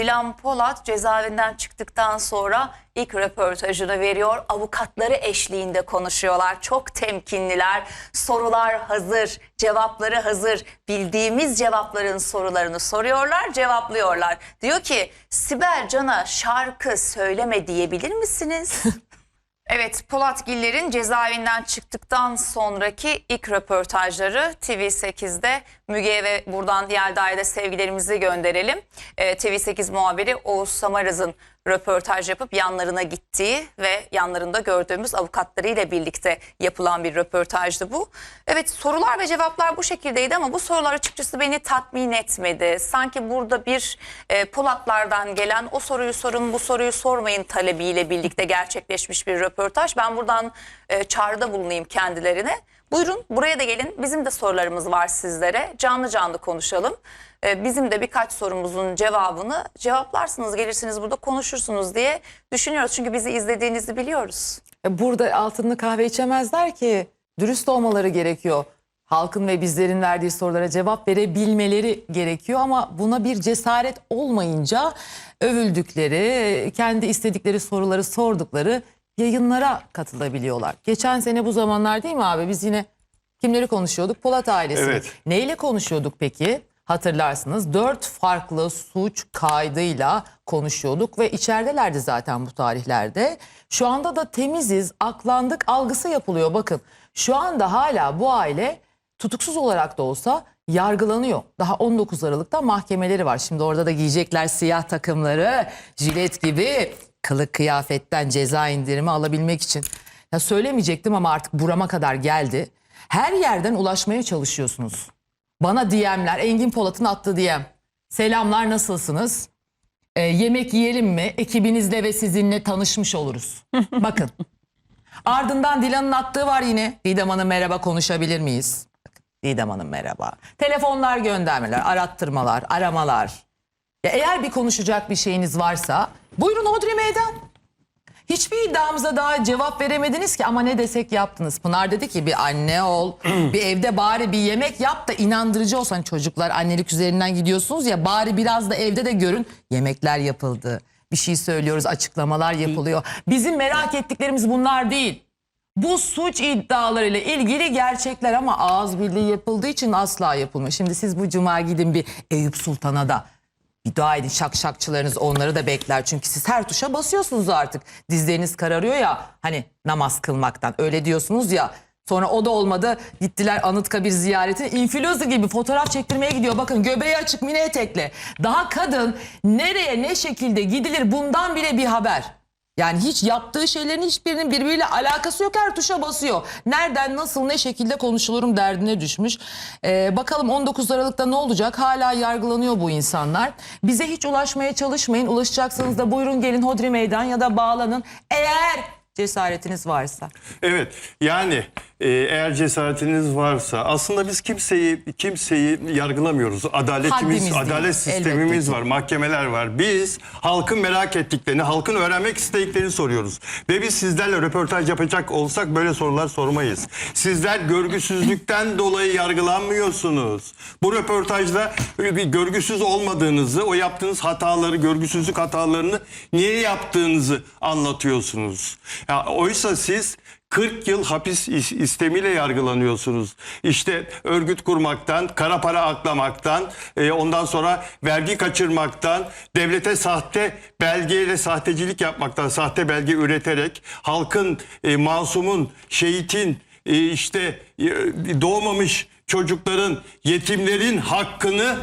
Dilan Polat cezaevinden çıktıktan sonra ilk röportajını veriyor. Avukatları eşliğinde konuşuyorlar. Çok temkinliler. Sorular hazır, cevapları hazır. Bildiğimiz cevapların sorularını soruyorlar, cevaplıyorlar. Diyor ki Sibel Can'a şarkı söyleme diyebilir misiniz? Evet, Polat Giller'in cezaevinden çıktıktan sonraki ilk röportajları TV8'de Müge ve buradan Yelda'ya da sevgilerimizi gönderelim. Ee, TV8 muhabiri Oğuz Samarız'ın röportaj yapıp yanlarına gittiği ve yanlarında gördüğümüz avukatlarıyla birlikte yapılan bir röportajdı bu. Evet sorular ve cevaplar bu şekildeydi ama bu sorular açıkçası beni tatmin etmedi. Sanki burada bir e, Polatlardan gelen o soruyu sorun bu soruyu sormayın talebiyle birlikte gerçekleşmiş bir röportaj. Ben buradan e, çağrıda bulunayım kendilerine. Buyurun buraya da gelin bizim de sorularımız var sizlere canlı canlı konuşalım. E, bizim de birkaç sorumuzun cevabını cevaplarsınız gelirsiniz burada konuşursunuz diye düşünüyoruz. Çünkü bizi izlediğinizi biliyoruz. E, Burada altınlı kahve içemezler ki. Dürüst olmaları gerekiyor. Halkın ve bizlerin verdiği sorulara cevap verebilmeleri gerekiyor ama buna bir cesaret olmayınca övüldükleri, kendi istedikleri soruları sordukları yayınlara katılabiliyorlar. Geçen sene bu zamanlar değil mi abi biz yine kimleri konuşuyorduk? Polat ailesi. Evet. Neyle konuşuyorduk peki? Hatırlarsınız dört farklı suç kaydıyla konuşuyorduk ve içeridelerdi zaten bu tarihlerde. Şu anda da temiziz, aklandık algısı yapılıyor. Bakın şu anda hala bu aile tutuksuz olarak da olsa yargılanıyor. Daha 19 Aralık'ta mahkemeleri var. Şimdi orada da giyecekler siyah takımları, jilet gibi kılık kıyafetten ceza indirimi alabilmek için. Ya söylemeyecektim ama artık burama kadar geldi. Her yerden ulaşmaya çalışıyorsunuz. Bana DM'ler, Engin Polat'ın attığı DM. Selamlar nasılsınız? Ee, yemek yiyelim mi? Ekibinizle ve sizinle tanışmış oluruz. Bakın. Ardından Dilan'ın attığı var yine. Didem Hanım merhaba konuşabilir miyiz? Didem Hanım merhaba. Telefonlar göndermeler, arattırmalar, aramalar. Ya eğer bir konuşacak bir şeyiniz varsa buyurun Hodri Meydan. Hiçbir iddiamıza daha cevap veremediniz ki ama ne desek yaptınız. Pınar dedi ki bir anne ol, bir evde bari bir yemek yap da inandırıcı olsan çocuklar annelik üzerinden gidiyorsunuz ya bari biraz da evde de görün yemekler yapıldı. Bir şey söylüyoruz, açıklamalar yapılıyor. Bizim merak ettiklerimiz bunlar değil. Bu suç iddialarıyla ilgili gerçekler ama ağız birliği yapıldığı için asla yapılmıyor. Şimdi siz bu cuma gidin bir Eyüp Sultan'a da bir dua edin şakşakçılarınız onları da bekler. Çünkü siz her tuşa basıyorsunuz artık. Dizleriniz kararıyor ya hani namaz kılmaktan öyle diyorsunuz ya. Sonra o da olmadı gittiler Anıtkabir ziyaretine influencer gibi fotoğraf çektirmeye gidiyor. Bakın göbeği açık mini etekle. Daha kadın nereye ne şekilde gidilir bundan bile bir haber. Yani hiç yaptığı şeylerin hiçbirinin birbiriyle alakası yok her tuşa basıyor. Nereden nasıl ne şekilde konuşulurum derdine düşmüş. Ee, bakalım 19 Aralık'ta ne olacak? Hala yargılanıyor bu insanlar. Bize hiç ulaşmaya çalışmayın. Ulaşacaksanız da buyurun gelin Hodri Meydan ya da bağlanın. Eğer cesaretiniz varsa. Evet yani eğer cesaretiniz varsa aslında biz kimseyi kimseyi yargılamıyoruz. Adaletimiz, Haddimiz değil, adalet sistemimiz elbette var, mahkemeler var. Biz halkın merak ettiklerini, halkın öğrenmek istediklerini soruyoruz. Ve biz sizlerle röportaj yapacak olsak böyle sorular sormayız. Sizler görgüsüzlükten dolayı yargılanmıyorsunuz. Bu röportajda bir görgüsüz olmadığınızı, o yaptığınız hataları, görgüsüzlük hatalarını niye yaptığınızı anlatıyorsunuz. Ya oysa siz 40 yıl hapis is- istemiyle yargılanıyorsunuz. İşte örgüt kurmaktan, kara para aklamaktan, e, ondan sonra vergi kaçırmaktan, devlete sahte belgeyle sahtecilik yapmaktan, sahte belge üreterek halkın, e, masumun, şehitin, e, işte e, doğmamış çocukların, yetimlerin hakkını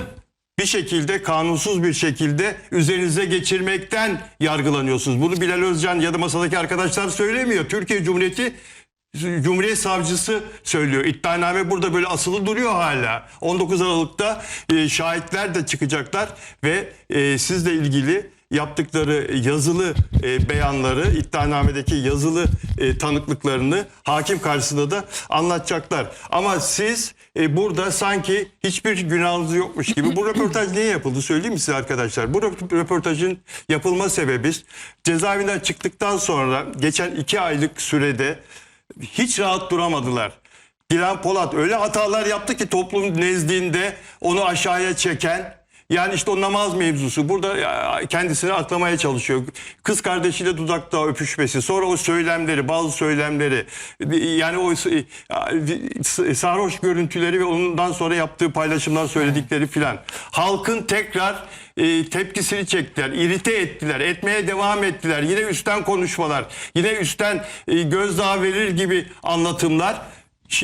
bir şekilde kanunsuz bir şekilde üzerinize geçirmekten yargılanıyorsunuz. Bunu Bilal Özcan ya da masadaki arkadaşlar söylemiyor. Türkiye Cumhuriyeti Cumhuriyet Savcısı söylüyor. İddianame burada böyle asılı duruyor hala. 19 Aralık'ta e, şahitler de çıkacaklar ve e, sizle ilgili yaptıkları yazılı e, beyanları, iddianamedeki yazılı e, tanıklıklarını hakim karşısında da anlatacaklar. Ama siz e, burada sanki hiçbir günahınız yokmuş gibi. Bu röportaj niye yapıldı söyleyeyim mi size arkadaşlar? Bu röp- röportajın yapılma sebebi cezaevinden çıktıktan sonra geçen iki aylık sürede hiç rahat duramadılar. Dilan Polat öyle hatalar yaptı ki toplum nezdinde onu aşağıya çeken Yani işte o namaz mevzusu. Burada kendisini aklamaya çalışıyor. Kız kardeşiyle dudakta öpüşmesi. Sonra o söylemleri, bazı söylemleri. Yani o s- sarhoş görüntüleri ve ondan sonra yaptığı paylaşımlar, söyledikleri filan. Halkın tekrar e, tepkisini çektiler, irite ettiler, etmeye devam ettiler. Yine üstten konuşmalar, yine üstten e, gözdağı verir gibi anlatımlar.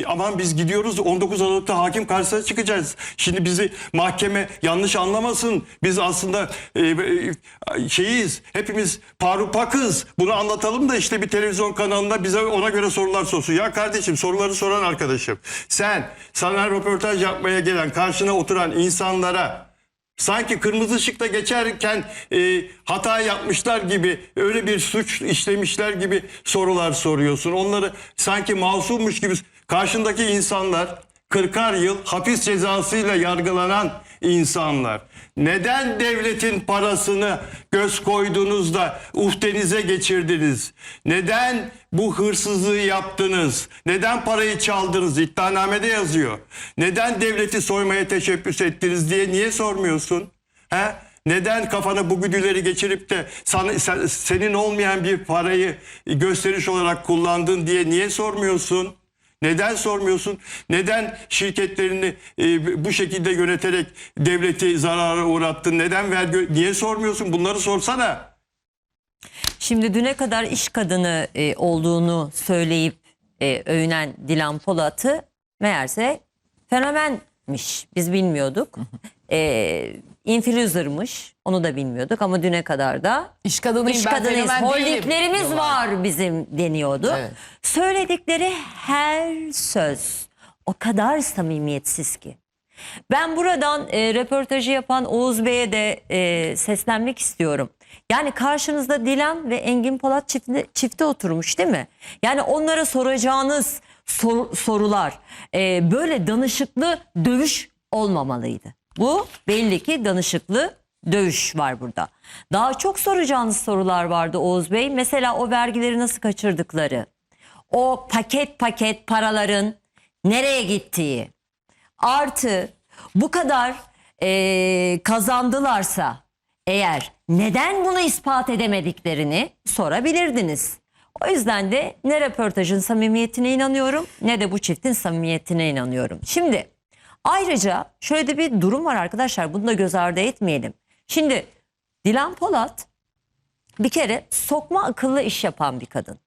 Aman biz gidiyoruz 19 Aralık'ta hakim karşısına çıkacağız. Şimdi bizi mahkeme yanlış anlamasın. Biz aslında e, e, şeyiz hepimiz parupakız. Bunu anlatalım da işte bir televizyon kanalında bize ona göre sorular sorsun. Ya kardeşim soruları soran arkadaşım. Sen sana röportaj yapmaya gelen karşına oturan insanlara Sanki kırmızı ışıkta geçerken e, hata yapmışlar gibi öyle bir suç işlemişler gibi sorular soruyorsun. Onları sanki masummuş gibi karşındaki insanlar 40'ar yıl hapis cezasıyla yargılanan insanlar. Neden devletin parasını göz koyduğunuzda uhdenize geçirdiniz? Neden bu hırsızlığı yaptınız? Neden parayı çaldınız? İddianamede yazıyor. Neden devleti soymaya teşebbüs ettiniz diye niye sormuyorsun? He? Neden kafana bu güdüleri geçirip de sana, sen- senin olmayan bir parayı gösteriş olarak kullandın diye niye sormuyorsun? Neden sormuyorsun? Neden şirketlerini e, bu şekilde yöneterek devleti zarara uğrattın? Neden vergi niye sormuyorsun? Bunları sorsana. Şimdi düne kadar iş kadını e, olduğunu söyleyip e, övünen Dilan Polat'ı meğerse fenomenmiş. Biz bilmiyorduk. E, influencer'mış. Onu da bilmiyorduk ama düne kadar da İş kadınıyım iş ben kadınıyız. fenomen değilim Holdinglerimiz var bizim deniyordu. Evet. Söyledikleri her söz o kadar samimiyetsiz ki. Ben buradan e, röportajı yapan Oğuz Bey'e de e, seslenmek istiyorum. Yani karşınızda Dilan ve Engin Polat çifti, çifti oturmuş değil mi? Yani onlara soracağınız sor- sorular e, böyle danışıklı dövüş olmamalıydı. Bu belli ki danışıklı dövüş var burada. Daha çok soracağınız sorular vardı Oğuz Bey. Mesela o vergileri nasıl kaçırdıkları, o paket paket paraların nereye gittiği, Artı bu kadar eee, kazandılarsa eğer neden bunu ispat edemediklerini sorabilirdiniz. O yüzden de ne röportajın samimiyetine inanıyorum ne de bu çiftin samimiyetine inanıyorum. Şimdi ayrıca şöyle de bir durum var arkadaşlar bunu da göz ardı etmeyelim. Şimdi Dilan Polat bir kere sokma akıllı iş yapan bir kadın.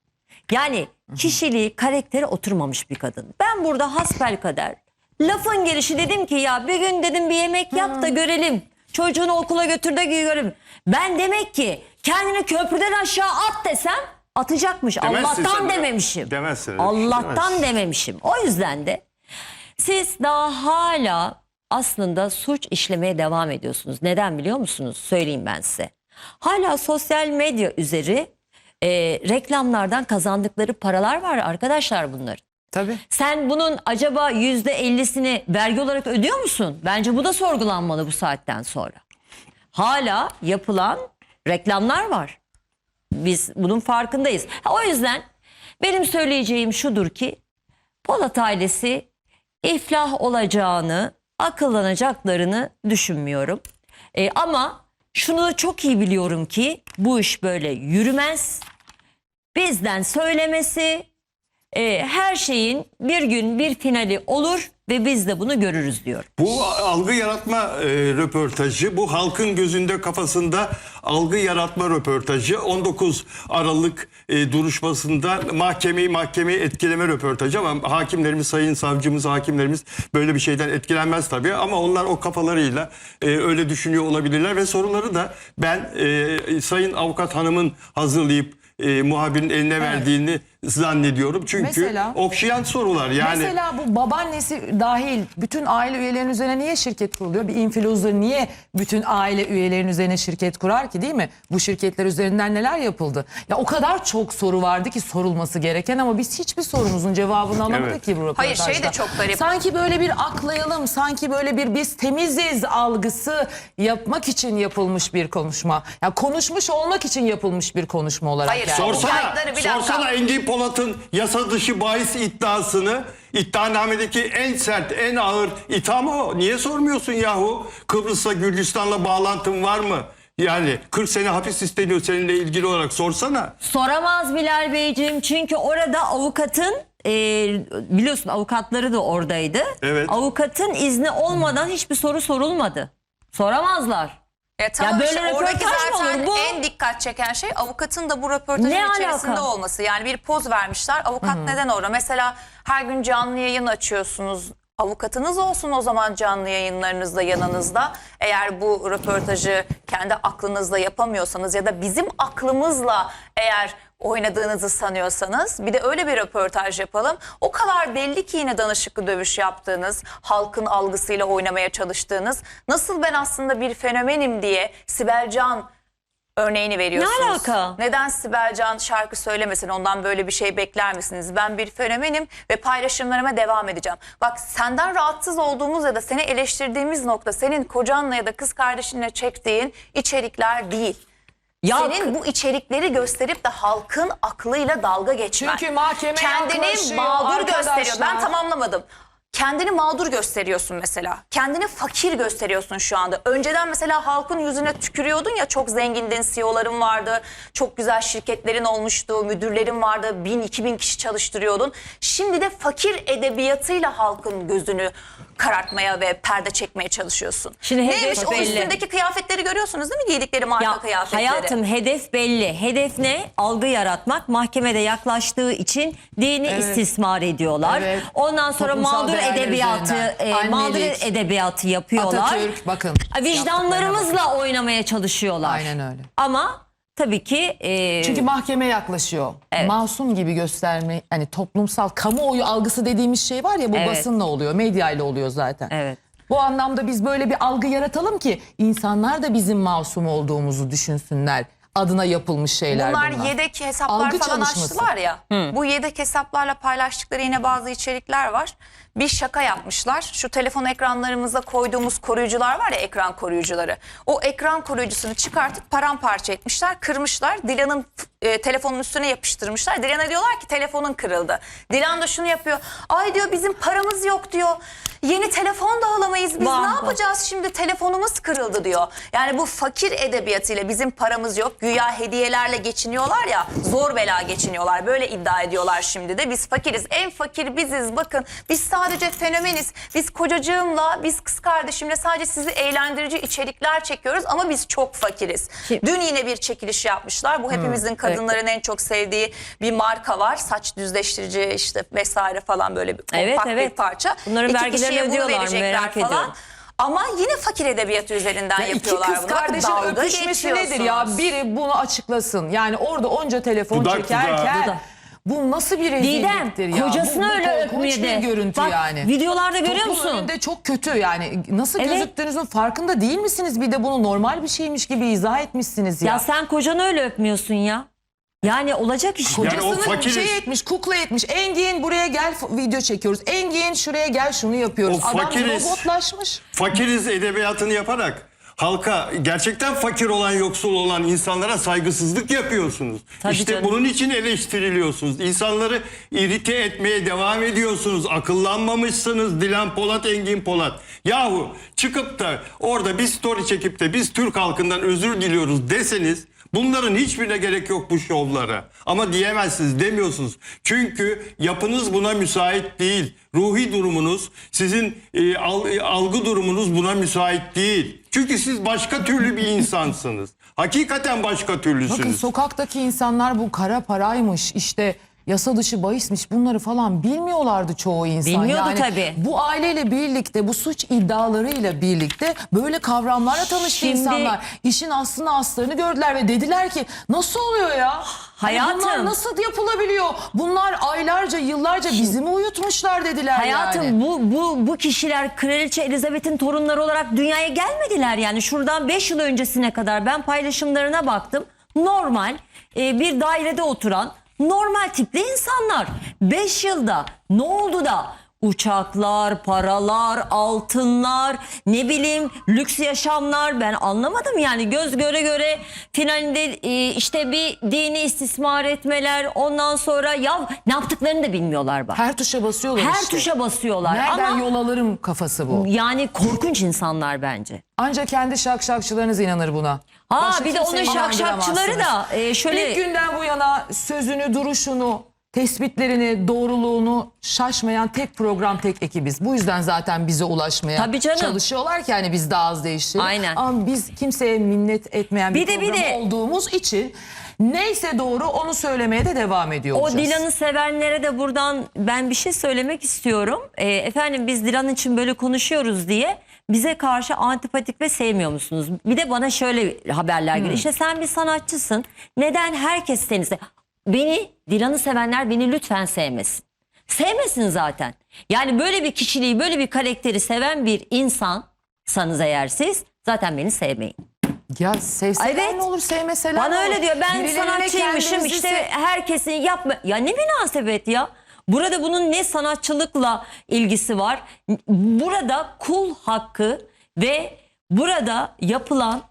Yani kişiliği, karakteri oturmamış bir kadın. Ben burada hasbelkader lafın gelişi dedim ki ya bir gün dedim bir yemek yap da görelim. Çocuğunu okula götür de görelim. Ben demek ki kendini köprüden aşağı at desem atacakmış. Demezsin Allah'tan sen de. dememişim. Demezsin öyle bir şey, Allah'tan demezsin. dememişim. O yüzden de siz daha hala aslında suç işlemeye devam ediyorsunuz. Neden biliyor musunuz? Söyleyeyim ben size. Hala sosyal medya üzeri e, reklamlardan kazandıkları paralar var arkadaşlar bunlar. Tabii. Sen bunun acaba yüzde ellisini vergi olarak ödüyor musun? Bence bu da sorgulanmalı bu saatten sonra. Hala yapılan reklamlar var. Biz bunun farkındayız. Ha, O yüzden benim söyleyeceğim şudur ki Polat ailesi iflah olacağını, akıllanacaklarını düşünmüyorum. E, ama şunu da çok iyi biliyorum ki bu iş böyle yürümez. Bizden söylemesi e, her şeyin bir gün bir finali olur ve biz de bunu görürüz diyorum. Bu algı yaratma e, röportajı, bu halkın gözünde kafasında algı yaratma röportajı 19 Aralık e, duruşmasında mahkemeyi mahkemeyi etkileme röportajı ama hakimlerimiz, sayın savcımız, hakimlerimiz böyle bir şeyden etkilenmez tabii ama onlar o kafalarıyla e, öyle düşünüyor olabilirler ve soruları da ben e, sayın avukat hanımın hazırlayıp e, muhabirin eline verdiğini zannediyorum. Çünkü Mesela- okşayan sorular yani. Mesela bu babaannesi dahil bütün aile üyelerinin üzerine niye şirket kuruluyor? Bir influencer niye bütün aile üyelerinin üzerine şirket kurar ki değil mi? Bu şirketler üzerinden neler yapıldı? Ya o kadar çok soru vardı ki sorulması gereken ama biz hiçbir sorumuzun cevabını alamadık Evet. ki bu Hayır, şey de çok garip. Sanki böyle bir aklayalım, sanki böyle bir biz temiziz algısı yapmak için yapılmış bir konuşma. Ya konuşmuş olmak için yapılmış bir konuşma olarak. Hayır, yani. sor- Sorsana, Kayıtları bir dakika. sorsana Engin Polat'ın yasa dışı bahis iddiasını iddianamedeki en sert, en ağır itham o. Niye sormuyorsun yahu? Kıbrıs'la Gürcistan'la bağlantın var mı? Yani 40 sene hapis isteniyor seninle ilgili olarak sorsana. Soramaz Bilal Beyciğim çünkü orada avukatın e, biliyorsun avukatları da oradaydı. Evet. Avukatın izni olmadan hiçbir soru sorulmadı. Soramazlar. E, tamam Ya böyle işte oradaki röportaj mı zaten olur bu? en dikkat çeken şey avukatın da bu röportajın Ne içerisinde alaka? olması. Yani bir poz vermişler. Avukat neden orada? Mesela her gün canlı yayın açıyorsunuz. Avukatınız olsun o zaman canlı yayınlarınızda yanınızda. Eğer bu röportajı kendi aklınızla yapamıyorsanız ya da bizim aklımızla eğer oynadığınızı sanıyorsanız bir de öyle bir röportaj yapalım. O kadar belli ki yine danışıklı dövüş yaptığınız, halkın algısıyla oynamaya çalıştığınız, nasıl ben aslında bir fenomenim diye Sibel Can örneğini veriyorsunuz. Ne alaka? Neden Sibel Can şarkı söylemesin ondan böyle bir şey bekler misiniz? Ben bir fenomenim ve paylaşımlarıma devam edeceğim. Bak senden rahatsız olduğumuz ya da seni eleştirdiğimiz nokta senin kocanla ya da kız kardeşinle çektiğin içerikler değil. Ya Senin bu içerikleri gösterip de halkın aklıyla dalga geçmen. Çünkü mahkeme Kendini yaklaşıyor mağdur arkadaşlar. gösteriyor. Ben tamamlamadım. Kendini mağdur gösteriyorsun mesela. Kendini fakir gösteriyorsun şu anda. Önceden mesela halkın yüzüne tükürüyordun ya çok zengindin, CEO'ların vardı. Çok güzel şirketlerin olmuştu, müdürlerin vardı. Bin, iki bin kişi çalıştırıyordun. Şimdi de fakir edebiyatıyla halkın gözünü karartmaya ve perde çekmeye çalışıyorsun. Şimdi hedef Neymiş o belli. üstündeki kıyafetleri görüyorsunuz değil mi? Giydikleri marka Ya kıyafetleri. hayatım hedef belli. Hedef ne? Algı yaratmak. Mahkemede yaklaştığı için dini istismar ediyorlar. Evet. Ondan sonra Toplumsal mağdur edebiyatı, e, mağdur edebiyatı yapıyorlar. Atatürk bakın. Vicdanlarımızla oynamaya çalışıyorlar. Aynen öyle. Ama tabii ki e, Çünkü mahkeme yaklaşıyor. Evet. Masum gibi gösterme hani toplumsal kamuoyu algısı dediğimiz şey var ya bu Evet. basınla oluyor, medyayla oluyor zaten. Evet. Bu anlamda biz böyle bir algı yaratalım ki insanlar da bizim masum olduğumuzu düşünsünler. Adına yapılmış şeyler bunlar. Bunlar yedek hesaplar Algı falan çalışması. açtılar ya. Bu yedek hesaplarla paylaştıkları yine bazı içerikler var. Bir şaka yapmışlar. Şu telefon ekranlarımıza koyduğumuz koruyucular var ya ekran koruyucuları. O ekran koruyucusunu çıkartıp paramparça etmişler, kırmışlar. Dilan'ın e, telefonun üstüne yapıştırmışlar. Dilan'a diyorlar ki telefonun kırıldı. Dilan da şunu yapıyor. Ay diyor bizim paramız yok diyor. Yeni telefon da alamayız biz Vah, ne yapacağız şimdi telefonumuz kırıldı diyor. Yani bu fakir edebiyatıyla bizim paramız yok. Güya hediyelerle geçiniyorlar ya zor bela geçiniyorlar. Böyle iddia ediyorlar şimdi de biz fakiriz. En fakir biziz bakın biz sadece fenomeniz. Biz kocacığımla biz kız kardeşimle sadece sizi eğlendirici içerikler çekiyoruz ama biz çok fakiriz. Şimdi- Dün yine bir çekiliş yapmışlar. Bu hepimizin kadınların en çok sevdiği bir marka var. Saç düzleştirici işte vesaire falan böyle bir kompakt Evet, bir evet. parça. Bunların İki vergilerini kişiye bunu ödüyorlar, verecekler merak falan. ediyorum. Ama yine fakir edebiyatı üzerinden Ya iki yapıyorlar kız bunu. kardeşin öpüşmesi nedir ya? Biri bunu açıklasın. Yani orada onca telefon Dudak çekerken dudağa. Bu nasıl bir rezilliktir Didem ya? kocasını bu, bu öyle korkunç öpmedi. bir görüntü Bak, yani. videolarda görüyor Toplum musun? önünde çok kötü yani. Nasıl Evet. gözüktüğünüzün farkında değil misiniz? Bir de bunu normal bir şeymiş gibi izah etmişsiniz ya. Ya sen kocanı öyle öpmüyorsun ya. Yani olacak iş. mi? Yani o Kocasını fakiriz. şey etmiş, kukla etmiş. Engin buraya gel f- video çekiyoruz. Engin şuraya gel şunu yapıyoruz. O Adam fakiriz. robotlaşmış. Fakiriz edebiyatını yaparak halka gerçekten fakir olan yoksul olan insanlara saygısızlık yapıyorsunuz. Tabii işte canım. bunun için eleştiriliyorsunuz. İnsanları irite etmeye devam ediyorsunuz. Akıllanmamışsınız Dilan Polat, Engin Polat. Yahu çıkıp da orada bir story çekip de biz Türk halkından özür diliyoruz deseniz Bunların hiçbirine gerek yok bu şovlara. Ama diyemezsiniz, demiyorsunuz. Çünkü yapınız buna müsait değil. Ruhi durumunuz, sizin e, e, algı durumunuz buna müsait değil. Çünkü siz başka türlü bir insansınız. Hakikaten başka türlüsünüz. Bakın sokaktaki insanlar bu kara paraymış işte yasa dışı bahismiş bunları falan bilmiyorlardı çoğu insan. Bilmiyordu yani tabii. Bu aileyle birlikte bu suç iddialarıyla birlikte böyle kavramlarla tanıştı Şimdi- insanlar. İşin aslını aslarını gördüler ve dediler ki nasıl oluyor ya? Hani Hayatım. Bunlar nasıl yapılabiliyor? Bunlar aylarca yıllarca bizi mi uyutmuşlar dediler Hayatım yani. bu bu bu kişiler Kraliçe Elizabeth'in torunları olarak dünyaya gelmediler yani. Şuradan 5 yıl öncesine kadar ben paylaşımlarına baktım. Normal e, bir dairede oturan normal tipli insanlar. 5 yılda ne oldu da Uçaklar, paralar, altınlar, ne bileyim lüks yaşamlar ben anlamadım yani göz göre göre finalinde e, işte bir dini istismar etmeler ondan sonra ya ne yaptıklarını da bilmiyorlar bak. Her tuşa basıyorlar Her işte. tuşa basıyorlar Nereden ama yol alırım kafası bu. yani korkunç insanlar bence. Ancak kendi şakşakçılarınız inanır buna. Ha Başka bir de onun kimseyi şakşakçıları da e, şöyle İlk günden bu yana sözünü, duruşunu, tespitlerini, doğruluğunu şaşmayan tek program, tek ekibiz. Bu yüzden zaten bize ulaşmaya Tabii canım. çalışıyorlar ki hani biz daha az değiştirelim. Aynen. Ama biz kimseye minnet etmeyen bir, Bir de- bir program de- olduğumuz için neyse doğru onu söylemeye de devam ediyor O olacağız. Dilan'ı sevenlere de buradan ben bir şey söylemek istiyorum. Ee, efendim biz Dilan için böyle konuşuyoruz diye bize karşı antipatik ve sevmiyor musunuz? Bir de bana şöyle haberler geliyor. İşte sen bir sanatçısın. Neden herkes seni se- Beni, Dilan'ı sevenler beni lütfen sevmesin. Sevmesin zaten. Yani böyle bir kişiliği, böyle bir karakteri seven bir insansanız eğer siz zaten beni sevmeyin. Ya sevseler Evet. ne olur sevmeseler Bana ne öyle olur? diyor. Ben Birilerine sanatçıymışım kendimizi işte se- herkesin yapma. Ya ne münasebet ya. Burada bunun ne sanatçılıkla ilgisi var. Burada kul hakkı ve burada yapılan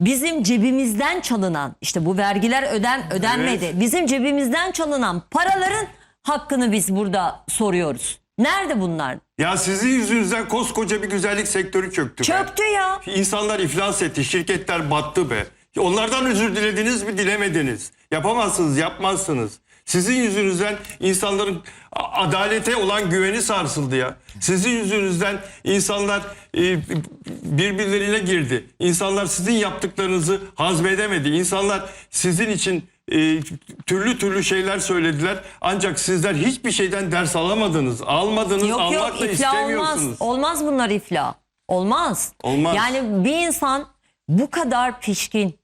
bizim cebimizden çalınan işte bu vergiler öden ödenmedi. Evet. Bizim cebimizden çalınan paraların hakkını biz burada soruyoruz. Nerede bunlar? Ya sizin yüzünüzden koskoca bir güzellik sektörü çöktü. be. Çöktü ya. İnsanlar iflas etti, şirketler battı be. Onlardan özür dilediniz mi dilemediniz. Yapamazsınız, yapmazsınız. Sizin yüzünüzden insanların adalete olan güveni sarsıldı ya. Sizin yüzünüzden insanlar e, birbirlerine girdi. İnsanlar sizin yaptıklarınızı hazmedemedi. İnsanlar sizin için e, türlü türlü şeyler söylediler. Ancak sizler hiçbir şeyden ders alamadınız. Almadınız, Yok almak yok da iflah olmaz. istemiyorsunuz. Olmaz bunlar iflah. Olmaz. Olmaz. Yani bir insan bu kadar pişkin,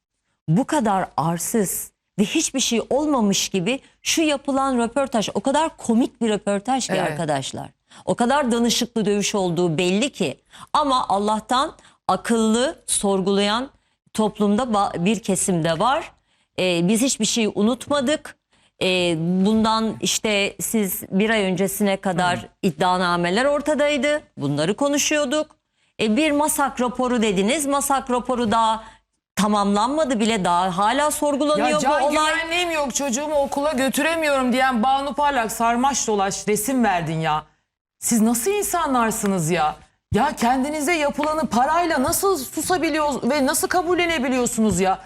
bu kadar arsız ve hiçbir şey olmamış gibi şu yapılan röportaj o kadar komik bir röportaj ki Evet. arkadaşlar. O kadar danışıklı dövüş olduğu belli ki. Ama Allah'tan akıllı, sorgulayan toplumda bir kesimde var. Ee, biz hiçbir şeyi unutmadık. Ee, bundan işte siz bir ay öncesine kadar iddianameler ortadaydı. Bunları konuşuyorduk. E, bir masak raporu dediniz. Masak raporu daha tamamlanmadı bile daha hala sorgulanıyor Ya bu can olay. güvenliğim yok çocuğumu okula götüremiyorum diyen Banu Parlak sarmaş dolaş resim verdin ya. Siz nasıl insanlarsınız ya? Ya kendinize yapılanı parayla nasıl susabiliyor ve nasıl kabullenebiliyorsunuz ya?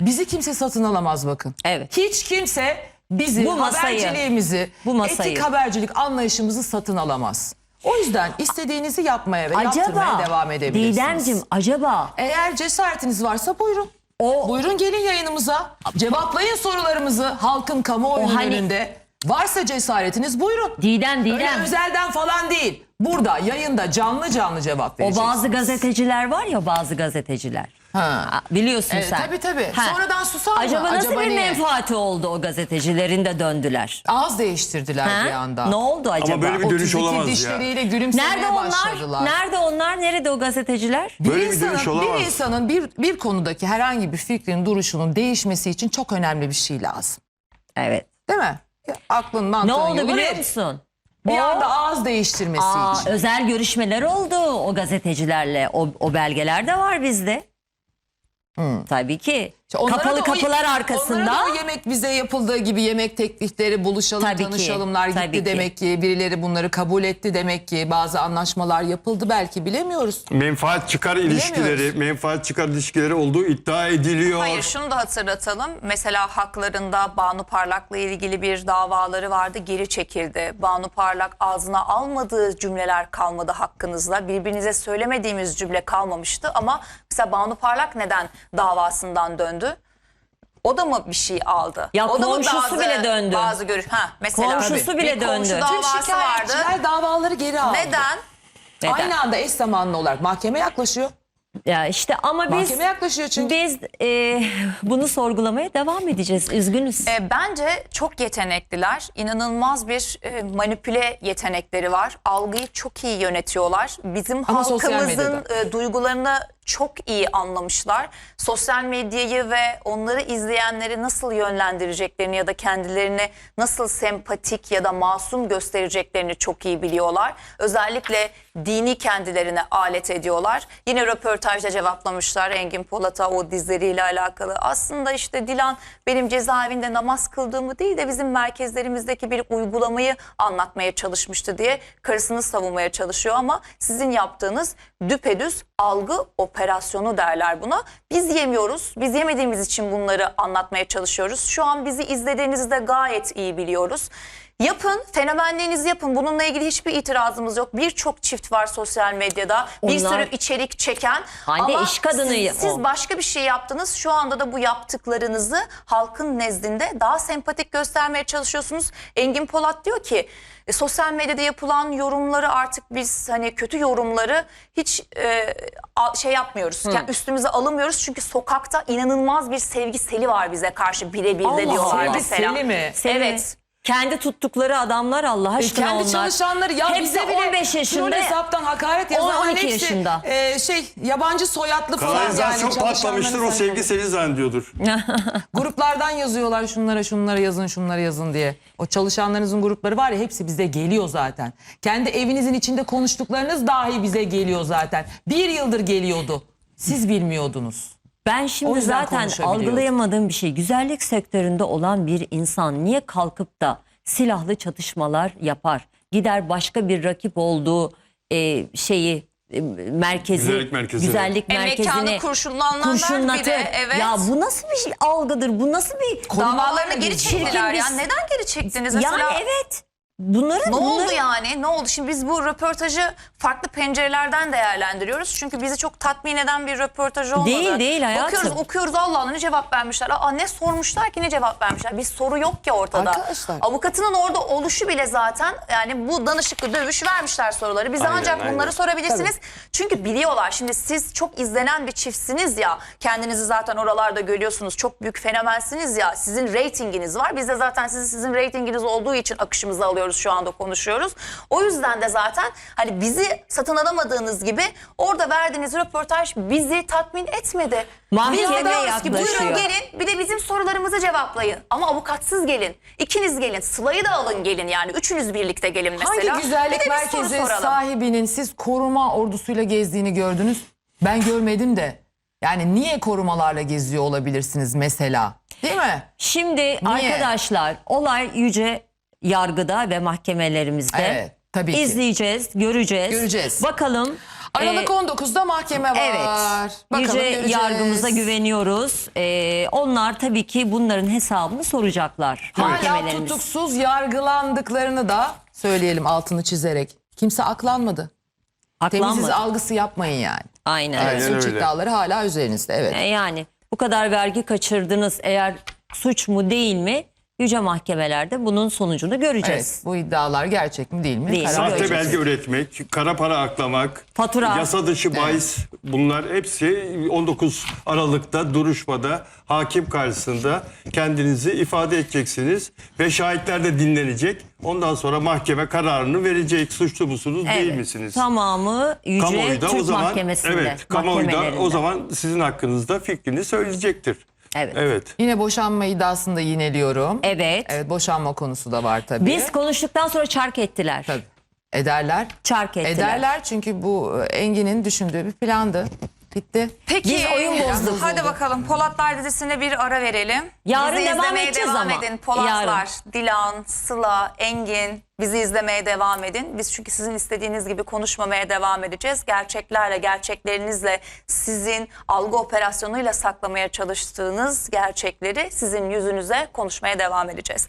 Bizi kimse satın alamaz bakın. Evet. Hiç kimse bizim Bu masayı, haberciliğimizi, bu masayı. etik habercilik anlayışımızı satın alamaz. O yüzden istediğinizi yapmaya ve yaptırmaya Acaba devam edebilirsiniz. Didemciğim acaba Eğer cesaretiniz varsa buyurun. O- Buyurun gelin yayınımıza. Cevaplayın sorularımızı halkın kamuoyunun O hani- önünde. Varsa cesaretiniz buyurun. Didem Öyle Didem özelden falan değil. Burada yayında canlı canlı cevap o vereceksiniz. bazı gazeteciler var ya bazı gazeteciler. Ha. Biliyorsun Evet, sen. tabii, tabii. Ha. Sonradan susar mı? Acaba nasıl Acaba bir niye? menfaati oldu o gazetecilerin de döndüler? Ağız değiştirdiler Ha? bir anda. Ne oldu acaba? böyle bir dönüş 32 olamaz ya. dişleriyle gülümsemeye Nerede onlar? başladılar. Nerede onlar? Nerede o gazeteciler? Bir Böyle bir insanın, dönüş olamaz. Bir insanın bir, bir konudaki herhangi bir fikrin, duruşunun değişmesi için çok önemli bir şey lazım. Evet. Değil mi? Aklın mantığın Ne oldu yolu biliyor verir. musun? Bir O- anda ağız değiştirmesi Aa, için. özel görüşmeler oldu o gazetecilerle. O, o belgeler de var bizde. Tabii ki. İşte onlara Kapalı da o- kapılar Onlara arkasında. da o yemek bize yapıldığı gibi yemek teklifleri, buluşalım, Tabii ki, tanışalımlar gitti tabii ki. demek ki. Birileri bunları kabul etti demek ki. Bazı anlaşmalar yapıldı belki bilemiyoruz. Menfaat çıkar ilişkileri, menfaat çıkar ilişkileri olduğu iddia ediliyor. Hayır şunu da hatırlatalım. Mesela haklarında Banu Parlak'la ilgili bir davaları vardı geri çekildi. Banu Parlak ağzına almadığı cümleler kalmadı hakkınızla. Birbirinize söylemediğimiz cümle kalmamıştı ama mesela Banu Parlak neden davasından döndü? O da mı bir şey aldı? Ya o da mı komşusu bile döndü. Bazı görüş. Ha mesela Komşusu Tabii. bile bir döndü. komşu Tüm Tüm davası vardı. davaları geri aldı. Neden? Neden? Aynı anda eş zamanlı olarak mahkeme yaklaşıyor. Ya işte ama biz Mahkeme yaklaşıyor çünkü. biz e, bunu sorgulamaya devam edeceğiz. Üzgünüz. E, bence çok yetenekliler. İnanılmaz bir e, manipüle yetenekleri var. Algıyı çok iyi yönetiyorlar. Bizim Ama sosyal halkımızın medyada. e, duygularını çok iyi anlamışlar. Sosyal medyayı ve onları izleyenleri nasıl yönlendireceklerini ya da kendilerini nasıl sempatik ya da masum göstereceklerini çok iyi biliyorlar. Özellikle dini kendilerine alet ediyorlar. Yine röportajda cevaplamışlar Engin Polat'a o dizleriyle alakalı. Aslında işte Dilan benim cezaevinde namaz kıldığımı değil de bizim merkezlerimizdeki bir uygulamayı anlatmaya çalışmıştı diye karısını savunmaya çalışıyor ama sizin yaptığınız düpedüz algı operasyonu derler buna. Biz yemiyoruz. Biz yemediğimiz için bunları anlatmaya çalışıyoruz. Şu an bizi izlediğinizi de gayet iyi biliyoruz. Yapın, fenomenliğinizi yapın. Bununla ilgili hiçbir itirazımız yok. Birçok çift var sosyal medyada. Bir Onlar- sürü içerik çeken. Hande Ama iş kadını siz, siz başka bir şey yaptınız. Şu anda da bu yaptıklarınızı halkın nezdinde daha sempatik göstermeye çalışıyorsunuz. Engin Polat diyor ki e, sosyal medyada yapılan yorumları artık biz hani kötü yorumları hiç e, a- şey yapmıyoruz. Yani üstümüze alınmıyoruz çünkü sokakta inanılmaz bir sevgi seli var bize karşı birebir de Allah diyorlar Allah. mesela. Seli mi? Seni- Evet. Kendi tuttukları adamlar Allah E, aşkına kendi onlar. çalışanları ya Hepsi bize bile 15 troll yaşında. hesaptan hakaret yazan 12 hepsi, yaşında. e, şey yabancı soyadlı falan yani. Kanalizasyon patlamıştır o çalışanların sevgi seni zannediyordur. Gruplardan yazıyorlar şunlara şunlara yazın şunlara yazın diye. O çalışanlarınızın grupları var ya hepsi bize geliyor zaten. Kendi evinizin içinde konuştuklarınız dahi bize geliyor zaten. Bir yıldır geliyordu. Siz bilmiyordunuz. Ben şimdi zaten algılayamadığım bir şey. Güzellik sektöründe olan bir insan niye kalkıp da silahlı çatışmalar yapar? Gider başka bir rakip olduğu e, şeyi e, merkezi Güzellik merkezine. güzellik E, merkezini mekanı kurşunlananlar kurşunlatır. bir de, evet. Ya bu nasıl bir şey, algıdır? Bu nasıl bir Davalarını geri çektiler ya. Neden geri çektiniz? Mesela Yani evet. Bunları Ne oldu bunları- yani? Ne oldu? Şimdi biz bu röportajı farklı pencerelerden değerlendiriyoruz. Çünkü bizi çok tatmin eden bir röportaj olmadı. Değil, değil hayatım. Okuyoruz, okuyoruz Allah Allah ne cevap vermişler. Aa ne sormuşlar ki ne cevap vermişler. Bir soru yok ki ortada. Arkadaşlar. Avukatının orada oluşu bile zaten yani bu danışıklı dövüş vermişler soruları. Bize Aynen, ancak aynen. bunları sorabilirsiniz. Çünkü biliyorlar. Şimdi siz çok izlenen bir çiftsiniz ya. Kendinizi zaten oralarda görüyorsunuz. Çok büyük fenomensiniz ya. Sizin reytinginiz var. Biz de zaten sizi sizin reytinginiz olduğu için akışımızı alıyoruz şu anda konuşuyoruz. O yüzden de zaten hani bizi satın alamadığınız gibi orada verdiğiniz röportaj bizi tatmin etmedi. Mahkeme Biz de diyoruz ki yaklaşıyor. buyurun gelin bir de bizim sorularımızı cevaplayın. Ama avukatsız gelin. İkiniz gelin. Sıla'yı da alın gelin yani. Üçünüz birlikte gelin mesela. Hangi güzellik merkezi sahibinin siz koruma ordusuyla gezdiğini gördünüz? Ben görmedim de. Yani niye korumalarla geziyor olabilirsiniz mesela? Değil mi? Şimdi arkadaşlar olay yüce yargıda ve mahkemelerimizde. Evet, tabii ki. İzleyeceğiz, göreceğiz. Göreceğiz. Bakalım. Aralık e, 19'da mahkeme var. Evet. Bakalım yüce göreceğiz. yargımıza güveniyoruz. E, onlar tabii ki bunların hesabını soracaklar Hala tutuksuz yargılandıklarını da söyleyelim altını çizerek. Kimse aklanmadı. Temiziz Aklanmadı. algısı yapmayın yani. Aynen. Evet, Aynen suç öyle. iddiaları hala üzerinizde. Evet. E, yani bu kadar vergi kaçırdınız eğer suç mu değil mi? Yüce mahkemelerde bunun sonucunu göreceğiz. Evet, bu iddialar gerçek mi değil mi? Değil. Karar Sahte vereceğiz. belge üretmek, kara para aklamak, Fatura. yasa dışı bahis bunlar hepsi 19 Aralık'ta duruşmada hakim karşısında kendinizi ifade edeceksiniz ve şahitler de dinlenecek. Ondan sonra mahkeme kararını verecek. Suçlu musunuz değil Evet. misiniz? Tamamı Yüce Kamuoyu da Türk o zaman Mahkemesi'nde. evet, kamuoyu da mahkemelerinde. o zaman sizin hakkınızda fikrini söyleyecektir. Evet. Evet. Yine boşanma iddiasını da yineliyorum. Evet. Evet boşanma konusu da var tabii. Biz konuştuktan sonra çark ettiler. Tabii. Ederler. Çark ettiler. Ederler çünkü bu Engin'in düşündüğü bir plandı. Bitti. Peki Biz oyun bozduk. Hadi bakalım Polatlar dizisine bir ara verelim. Yarın bizi devam izlemeye edeceğiz devam ama. edin. Polatlar, Yarın. Dilan, Sıla, Engin bizi izlemeye devam edin. Biz çünkü sizin istediğiniz gibi konuşmamaya devam edeceğiz. Gerçeklerle, gerçeklerinizle sizin algı operasyonuyla saklamaya çalıştığınız gerçekleri sizin yüzünüze konuşmaya devam edeceğiz.